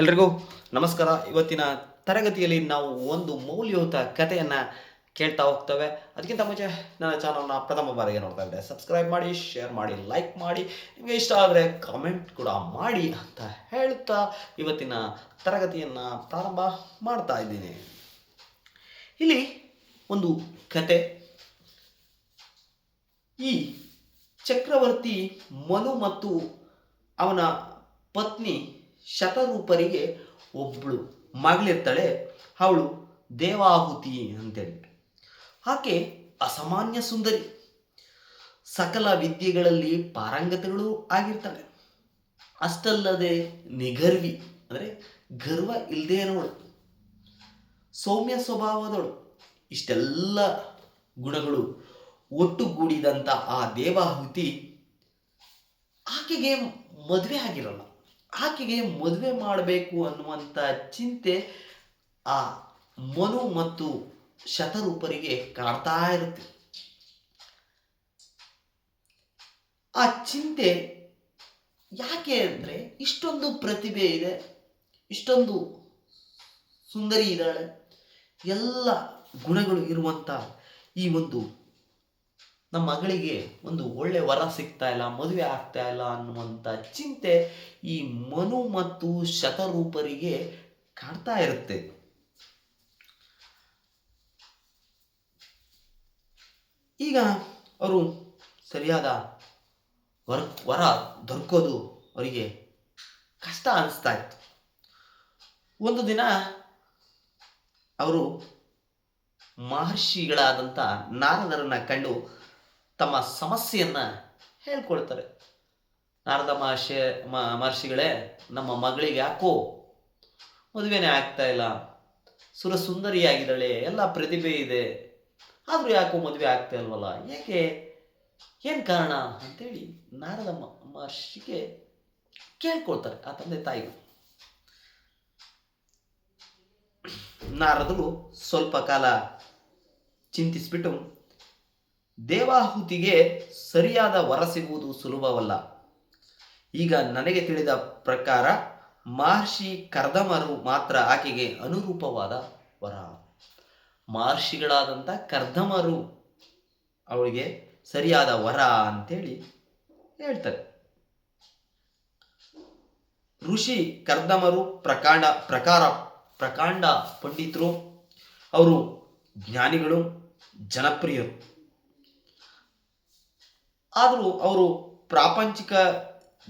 ಎಲ್ರಿಗೂ ನಮಸ್ಕಾರ. ಇವತ್ತಿನ ತರಗತಿಯಲ್ಲಿ ನಾವು ಒಂದು ಮೌಲ್ಯಯುತ ಕಥೆಯನ್ನು ಕೇಳ್ತಾ ಹೋಗ್ತೇವೆ. ಅದಕ್ಕಿಂತ ಮುಂಚೆ ನನ್ನ ಚಾನಲ್ನ ಪ್ರಥಮ ಬಾರಿಗೆ ನೋಡ್ತಾ ಇದ್ದೆ ಸಬ್ಸ್ಕ್ರೈಬ್ ಮಾಡಿ ಶೇರ್ ಮಾಡಿ ಲೈಕ್ ಮಾಡಿ, ನಿಮಗೆ ಇಷ್ಟ ಆದರೆ ಕಾಮೆಂಟ್ ಕೂಡ ಮಾಡಿ ಅಂತ ಹೇಳ್ತಾ ಇವತ್ತಿನ ತರಗತಿಯನ್ನು ಪ್ರಾರಂಭ ಮಾಡ್ತಾ ಇದ್ದೀನಿ. ಇಲ್ಲಿ ಒಂದು ಕತೆ ಈ ಚಕ್ರವರ್ತಿ ಮನು ಮತ್ತು ಅವನ ಪತ್ನಿ ಶತರೂಪರಿಗೆ ಒಬ್ಬಳು ಮಗಳಿರ್ತಾಳೆ, ಅವಳು ದೇವಾಹುತಿ ಅಂತೇಳಿ. ಆಕೆ ಅಸಾಮಾನ್ಯ ಸುಂದರಿ. ಸಕಲ ವಿದ್ಯೆಗಳಲ್ಲಿ ಪಾರಂಗತಗಳು ಆಗಿರ್ತಾಳೆ. ಅಷ್ಟಲ್ಲದೆ ನಿಗರ್ವಿ ಅಂದರೆ ಗರ್ವ ಇಲ್ಲದೇ ಇರೋಳು. ಸೌಮ್ಯ ಸ್ವಭಾವದವಳು. ಇಷ್ಟೆಲ್ಲ ಗುಣಗಳು ಒಟ್ಟುಗೂಡಿದಂಥ ಆ ದೇವಾಹುತಿ ಆಕೆಗೆ ಮದುವೆ ಆಗಿರಲ್ಲ. ಆಕೆಗೆ ಮದುವೆ ಮಾಡಬೇಕು ಅನ್ನುವಂಥ ಚಿಂತೆ ಆ ಮನು ಮತ್ತು ಶತರೂಪರಿಗೆ ಕಾಡ್ತಾ ಇರುತ್ತೆ. ಆ ಚಿಂತೆ ಯಾಕೆ ಅಂದರೆ ಇಷ್ಟೊಂದು ಪ್ರತಿಭೆ ಇದೆ, ಇಷ್ಟೊಂದು ಸುಂದರಿ ಇದ್ದಾಳೆ, ಎಲ್ಲ ಗುಣಗಳು ಇರುವಂಥ ಈ ಒಂದು ನಮ್ಮ ಮಗಳಿಗೆ ಒಂದು ಒಳ್ಳೆ ವರ ಸಿಗ್ತಾ ಇಲ್ಲ, ಮದುವೆ ಆಗ್ತಾ ಇಲ್ಲ ಅನ್ನುವಂಥ ಚಿಂತೆ ಈ ಮನು ಮತ್ತು ಶತರೂಪರಿಗೆ ಕಾಡ್ತಾ ಇರುತ್ತೆ. ಈಗ ಅವರು ಸರಿಯಾದ ವರ ವರ ದೊರಕೋದು ಅವರಿಗೆ ಕಷ್ಟ ಅನಿಸ್ತಾ ಇತ್ತು. ಒಂದು ದಿನ ಅವರು ಮಹರ್ಷಿಗಳಾದಂಥ ನಾರದರನ್ನ ಕಂಡು ತಮ್ಮ ಸಮಸ್ಯೆಯನ್ನು ಹೇಳ್ಕೊಳ್ತಾರೆ. ನಾರದ ಮಹರ್ಷಿ ಮಹರ್ಷಿಗಳೇ, ನಮ್ಮ ಮಗಳಿಗೆ ಯಾಕೋ ಮದುವೆನೇ ಆಗ್ತಾ ಇಲ್ಲ. ಸುರ ಸುಂದರಿಯಾಗಿದ್ದಾಳೆ ಎಲ್ಲ ಪ್ರತಿಭೆ ಇದೆ. ಆದರೂ ಯಾಕೋ ಮದುವೆ ಆಗ್ತಾ ಇಲ್ವಲ್ಲ? ಏಕೆ? ಏನು ಕಾರಣ ಅಂತೇಳಿ ನಾರದ ಮಹರ್ಷಿಗೆ ಕೇಳ್ಕೊಳ್ತಾರೆ ಆ ತಂದೆ ತಾಯಿಗಳು. ನಾರದರು ಸ್ವಲ್ಪ ಕಾಲ ಚಿಂತಿಸಿಬಿಟ್ಟು ದೇವಾಹುತಿಗೆ ಸರಿಯಾದ ವರ ಸಿಗುವುದು ಸುಲಭವಲ್ಲ. ಈಗ ನನಗೆ ತಿಳಿದ ಪ್ರಕಾರ ಮಹರ್ಷಿ ಕರ್ದಮರು ಮಾತ್ರ ಆಕೆಗೆ ಅನುರೂಪವಾದ ವರ. ಮಹರ್ಷಿಗಳಾದಂಥ ಕರ್ದಮರು ಅವಳಿಗೆ ಸರಿಯಾದ ವರ ಅಂತೇಳಿ ಹೇಳ್ತಾರೆ. ಋಷಿ ಕರ್ದಮರು ಪ್ರಕಾಂಡ ಪ್ರಕಾರ ಪ್ರಕಾಂಡ ಪಂಡಿತರು, ಅವರು ಜ್ಞಾನಿಗಳು, ಜನಪ್ರಿಯರು. ಆದರೂ ಅವರು ಪ್ರಾಪಂಚಿಕ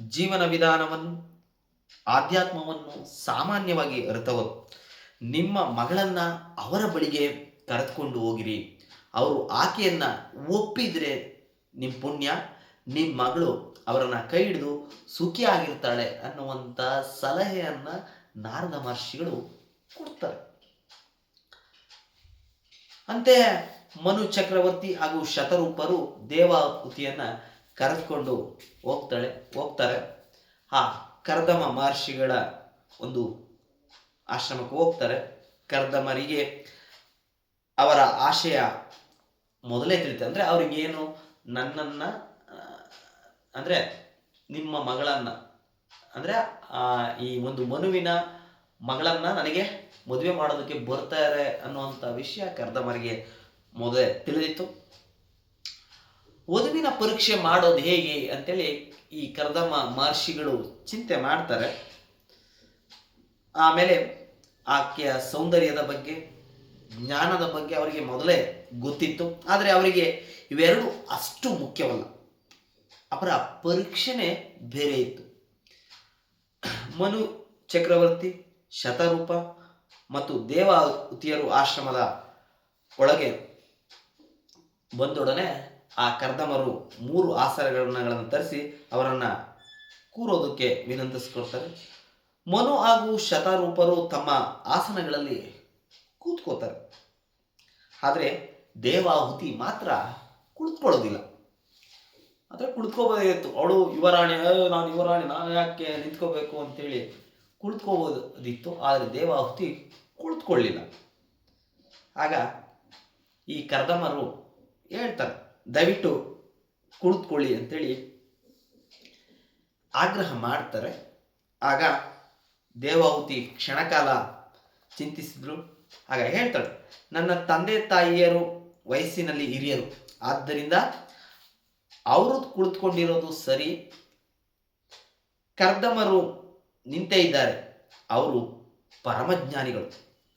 ಜೀವನ ವಿಧಾನವನ್ನು, ಆಧ್ಯಾತ್ಮವನ್ನು ಸಾಮಾನ್ಯವಾಗಿ ಅರಿತವರು. ನಿಮ್ಮ ಮಗಳನ್ನ ಅವರ ಬಳಿಗೆ ಕರೆದುಕೊಂಡು ಹೋಗಿರಿ. ಅವರು ಆಕೆಯನ್ನ ಒಪ್ಪಿದ್ರೆ ನಿಮ್ಮ ಪುಣ್ಯ ನಿಮ್ಮ ಮಗಳು ಅವರನ್ನ ಕೈ ಹಿಡಿದು ಸುಖಿಯಾಗಿರ್ತಾಳೆ ಅನ್ನುವಂಥ ಸಲಹೆಯನ್ನ ನಾರದ ಮಹರ್ಷಿಗಳು ಕೊಡ್ತಾರೆ. ಅಂತೆ ಮನು ಚಕ್ರವರ್ತಿ ಹಾಗೂ ಶತರೂಪರು ದೇವಾಹುತಿಯನ್ನ ಕರೆದುಕೊಂಡು ಹೋಗ್ತಾಳೆ, ಹೋಗ್ತಾರೆ. ಆ ಕರ್ದಮ ಮಹರ್ಷಿಗಳ ಒಂದು ಆಶ್ರಮಕ್ಕೆ ಹೋಗ್ತಾರೆ. ಕರ್ದಮರಿಗೆ ಅವರ ಆಶಯ ಮೊದಲೇ ತಿಳಿತೆ. ಅಂದರೆ ಅವ್ರಿಗೇನು ನನ್ನನ್ನು, ಅಂದರೆ ನಿಮ್ಮ ಮಗಳನ್ನ, ಅಂದರೆ ಈ ಒಂದು ಮನುವಿನ ಮಗಳನ್ನ ನನಗೆ ಮದುವೆ ಮಾಡೋದಕ್ಕೆ ಬರ್ತಾರೆ ಅನ್ನುವಂಥ ವಿಷಯ ಕರ್ದಮರಿಗೆ ಮೊದಲೇ ತಿಳಿದಿತ್ತು. ವಧುವಿನ ಪರೀಕ್ಷೆ ಮಾಡೋದು ಹೇಗೆ ಅಂತೇಳಿ ಈ ಕರ್ದಮ ಮಹರ್ಷಿಗಳು ಚಿಂತೆ ಮಾಡ್ತಾರೆ. ಆಮೇಲೆ ಆಕೆಯ ಸೌಂದರ್ಯದ ಬಗ್ಗೆ, ಜ್ಞಾನದ ಬಗ್ಗೆ ಅವರಿಗೆ ಮೊದಲೇ ಗೊತ್ತಿತ್ತು. ಆದರೆ ಅವರಿಗೆ ಇವೆರಡು ಅಷ್ಟು ಮುಖ್ಯವಲ್ಲ. ಅವರ ಪರೀಕ್ಷೆನೇ ಬೇರೆ ಇತ್ತು. ಮನು ಚಕ್ರವರ್ತಿ, ಶತರೂಪ ಮತ್ತು ದೇವಾಹುತಿಯರು ಆಶ್ರಮದ ಒಳಗೆ ಬಂದೊಡನೆ ಆ ಕರ್ದಮರು ಮೂರು ಆಸರಗಳನ್ನು ತರಿಸಿ ಅವರನ್ನು ಕೂರೋದಕ್ಕೆ ವಿನಂತಿಸ್ಕೊಡ್ತಾರೆ ಮನು ಹಾಗೂ ಶತಾರೂಪರು ತಮ್ಮ ಆಸನಗಳಲ್ಲಿ ಕೂತ್ಕೋತಾರೆ. ಆದರೆ ದೇವಾಹುತಿ ಮಾತ್ರ ಕುಳಿತ್ಕೊಳ್ಳೋದಿಲ್ಲ. ಆದರೆ ಕುಳಿತ್ಕೋಬೋದಾಗಿತ್ತು ಅವಳು ಯುವರಾಣಿ "ಏ, ನಾನು ಯುವರಾಣಿ ನಾನು ಯಾಕೆ ನಿಂತ್ಕೋಬೇಕು ಅಂತೇಳಿ ಕುಳಿತ್ಕೋಬೋದಿತ್ತು ಆದರೆ ದೇವಾಹುತಿ ಕುಳಿತುಕೊಳ್ಳಿಲ್ಲ ಆಗ ಈ ಕರ್ದಮರು ಹೇಳ್ತಾರೆ, ದಯವಿಟ್ಟು ಕುಳಿತುಕೊಳ್ಳಿ ಅಂತೇಳಿ ಆಗ್ರಹ ಮಾಡ್ತಾರೆ. ಆಗ ದೇವಾಹುತಿ ಕ್ಷಣಕಾಲ ಚಿಂತಿಸಿದ್ರು. ಆಗ ಹೇಳ್ತಾಳೆ, ನನ್ನ ತಂದೆ ತಾಯಿಯರು ವಯಸ್ಸಿನಲ್ಲಿ ಹಿರಿಯರು. ಆದ್ದರಿಂದ ಅವರು ಕುಳಿತುಕೊಂಡಿರೋದು ಸರಿ. ಕರ್ದಮರು ನಿಂತೇ ಇದ್ದಾರೆ. ಅವರು ಪರಮಜ್ಞಾನಿಗಳು.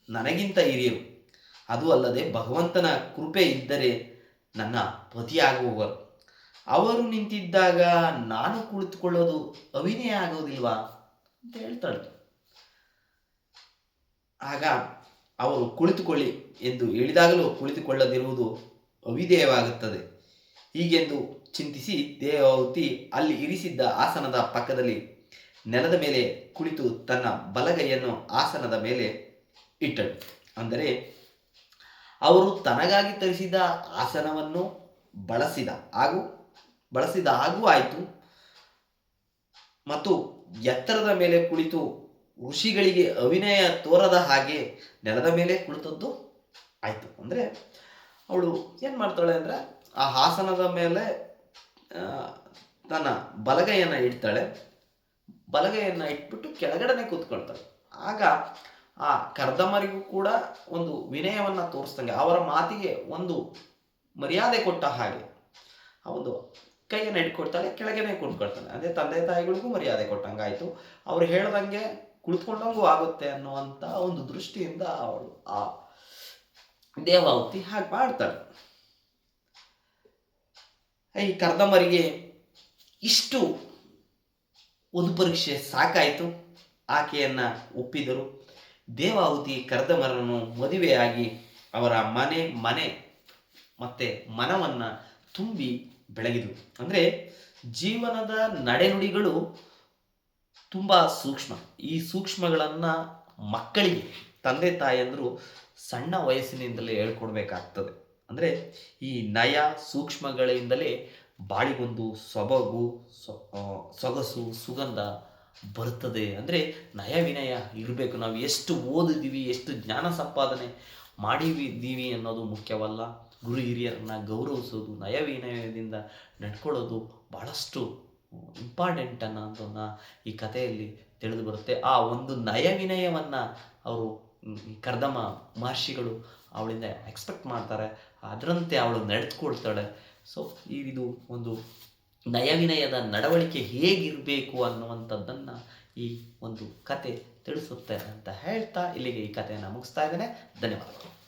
ನನಗಿಂತ ಹಿರಿಯರು. ಅದು ಅಲ್ಲದೆ ಭಗವಂತನ ಕೃಪೆ ಇದ್ದರೆ ನನ್ನ ಪತಿಯಾಗುವವರು ಅವರು ನಿಂತಿದ್ದಾಗ ನಾನು ಕುಳಿತುಕೊಳ್ಳೋದು ಅವಿನಯ ಆಗೋದಿಲ್ವಾ? ಅಂತ ಹೇಳ್ತಾಳೆ. ಆಗ ಅವರು ಕುಳಿತುಕೊಳ್ಳಿ ಎಂದು ಹೇಳಿದಾಗಲೂ ಕುಳಿತುಕೊಳ್ಳದಿರುವುದು ಅವಿಧೇಯವಾಗುತ್ತದೆ. ಹೀಗೆಂದು ಚಿಂತಿಸಿ ದೇವಾವತಿ ಅಲ್ಲಿ ಇರಿಸಿದ್ದ ಆಸನದ ಪಕ್ಕದಲ್ಲಿ ನೆಲದ ಮೇಲೆ ಕುಳಿತು ತನ್ನ ಬಲಗೈಯನ್ನು ಆಸನದ ಮೇಲೆ ಇಟ್ಟಳು. ಅಂದರೆ ಅವರು ತನಗಾಗಿ ತರಿಸಿದ ಆಸನವನ್ನು ಬಳಸಿದ ಹಾಗೂ ಬಳಸಿದ ಹಾಗೂ ಆಯಿತು. ಮತ್ತು ಎತ್ತರದ ಮೇಲೆ ಕುಳಿತು ಋಷಿಗಳಿಗೆ ಅವಿನಯ ತೋರದ ಹಾಗೆ ನೆಲದ ಮೇಲೆ ಕುಳಿತದ್ದು ಆಯಿತು. ಅಂದರೆ ಅವಳು ಏನು ಮಾಡ್ತಾಳೆ ಅಂದರೆ ಆ ಆಸನದ ಮೇಲೆ ತನ್ನ ಬಲಗೈಯನ್ನು ಇಡ್ತಾಳೆ. ಬಲಗೈಯನ್ನು ಇಟ್ಬಿಟ್ಟು ಕೆಳಗಡೆನೆ ಕೂತ್ಕೊಳ್ತಾಳೆ. ಆಗ ಆ ಕರ್ದಮರಿಗೂ ಕೂಡ ಒಂದು ವಿನಯವನ್ನು ತೋರಿಸ್ದಂಗೆ ಅವರ ಮಾತಿಗೆ ಒಂದು ಮರ್ಯಾದೆ ಕೊಟ್ಟ ಹಾಗೆ ಆ ಒಂದು ಕೈಯನ್ನು ಇಟ್ಕೊಡ್ತಾಳೆ ಕೆಳಗೆನೆ ಕುತ್ಕೊಳ್ತಾಳೆ ಅದೇ ತಂದೆ ತಾಯಿಗಳಿಗೂ ಮರ್ಯಾದೆ ಕೊಟ್ಟಂಗಾಯ್ತು. ಅವ್ರು ಹೇಳ್ದಂಗೆ ಕುಳಿತ್ಕೊಂಡಂಗೂ ಆಗುತ್ತೆ ಅನ್ನುವಂಥ ಒಂದು ದೃಷ್ಟಿಯಿಂದ ಅವಳು ಆ ದೇವಾವತಿ ಹಾಗೆ ಮಾಡ್ತಾಳೆ. ಈ ಕರ್ದಮರಿಗೆ ಇಷ್ಟು ಒಂದು ಪರೀಕ್ಷೆ ಸಾಕಾಯಿತು. ಆಕೆಯನ್ನು ಒಪ್ಪಿದರು. ದೇವಾಹುತಿ ಕರ್ದಮರನ್ನು ಮದುವೆಯಾಗಿ ಅವರ ಮನೆ ಮನೆ ಮತ್ತು ಮನವನ್ನು ತುಂಬಿ ಬೆಳಗಿದರು ಅಂದರೆ ಜೀವನದ ನಡೆನುಡಿಗಳು ತುಂಬ ಸೂಕ್ಷ್ಮ. ಈ ಸೂಕ್ಷ್ಮಗಳನ್ನು ಮಕ್ಕಳಿಗೆ, ತಂದೆ ತಾಯಿಯಂದರು ಸಣ್ಣ ವಯಸ್ಸಿನಿಂದಲೇ ಹೇಳ್ಕೊಡ್ಬೇಕಾಗ್ತದೆ. ಅಂದರೆ ಈ ನಯ ಸೂಕ್ಷ್ಮಗಳಿಂದಲೇ ಬಾಳಿಗೊಂದು ಸೊಬಗು ಸೊಗಸು, ಸುಗಂಧ ಬರ್ತದೆ. ಅಂದರೆ ನಯ ವಿನಯ ಇರಬೇಕು. ನಾವು ಎಷ್ಟು ಓದಿದ್ದೀವಿ ಎಷ್ಟು ಜ್ಞಾನ ಸಂಪಾದನೆ ಮಾಡಿದ್ದೀವಿ ಅನ್ನೋದು ಮುಖ್ಯವಲ್ಲ. ಗುರು ಹಿರಿಯರನ್ನ ಗೌರವಿಸೋದು, ನಯ ವಿನಯದಿಂದ ನಡ್ಕೊಳ್ಳೋದು ಭಾಳಷ್ಟು ಇಂಪಾರ್ಟೆಂಟ್ ಅನ್ನೋದನ್ನು ಈ ಕಥೆಯಲ್ಲಿ ತಿಳಿದು ಬರುತ್ತೆ. ಆ ಒಂದು ನಯ ವಿನಯವನ್ನು ಅವರು ಕರ್ದಮ ಮಹರ್ಷಿಗಳು ಅವಳಿಂದ ಎಕ್ಸ್ಪೆಕ್ಟ್ ಮಾಡ್ತಾರೆ. ಅದರಂತೆ ಅವಳು ನಡೆದುಕೊಳ್ತಾಳೆ ಸೊ ಇದು ಒಂದು ನಯವಿನಯದ ನಡವಳಿಕೆ ಹೇಗಿರಬೇಕು ಅನ್ನುವಂಥದ್ದನ್ನು ಈ ಒಂದು ಕತೆ ತಿಳಿಸುತ್ತೆ ಅಂತ ಹೇಳ್ತಾ ಇಲ್ಲಿಗೆ ಈ ಕಥೆಯನ್ನು ಮುಗಿಸ್ತಾ ಇದ್ದೇನೆ. ಧನ್ಯವಾದಗಳು.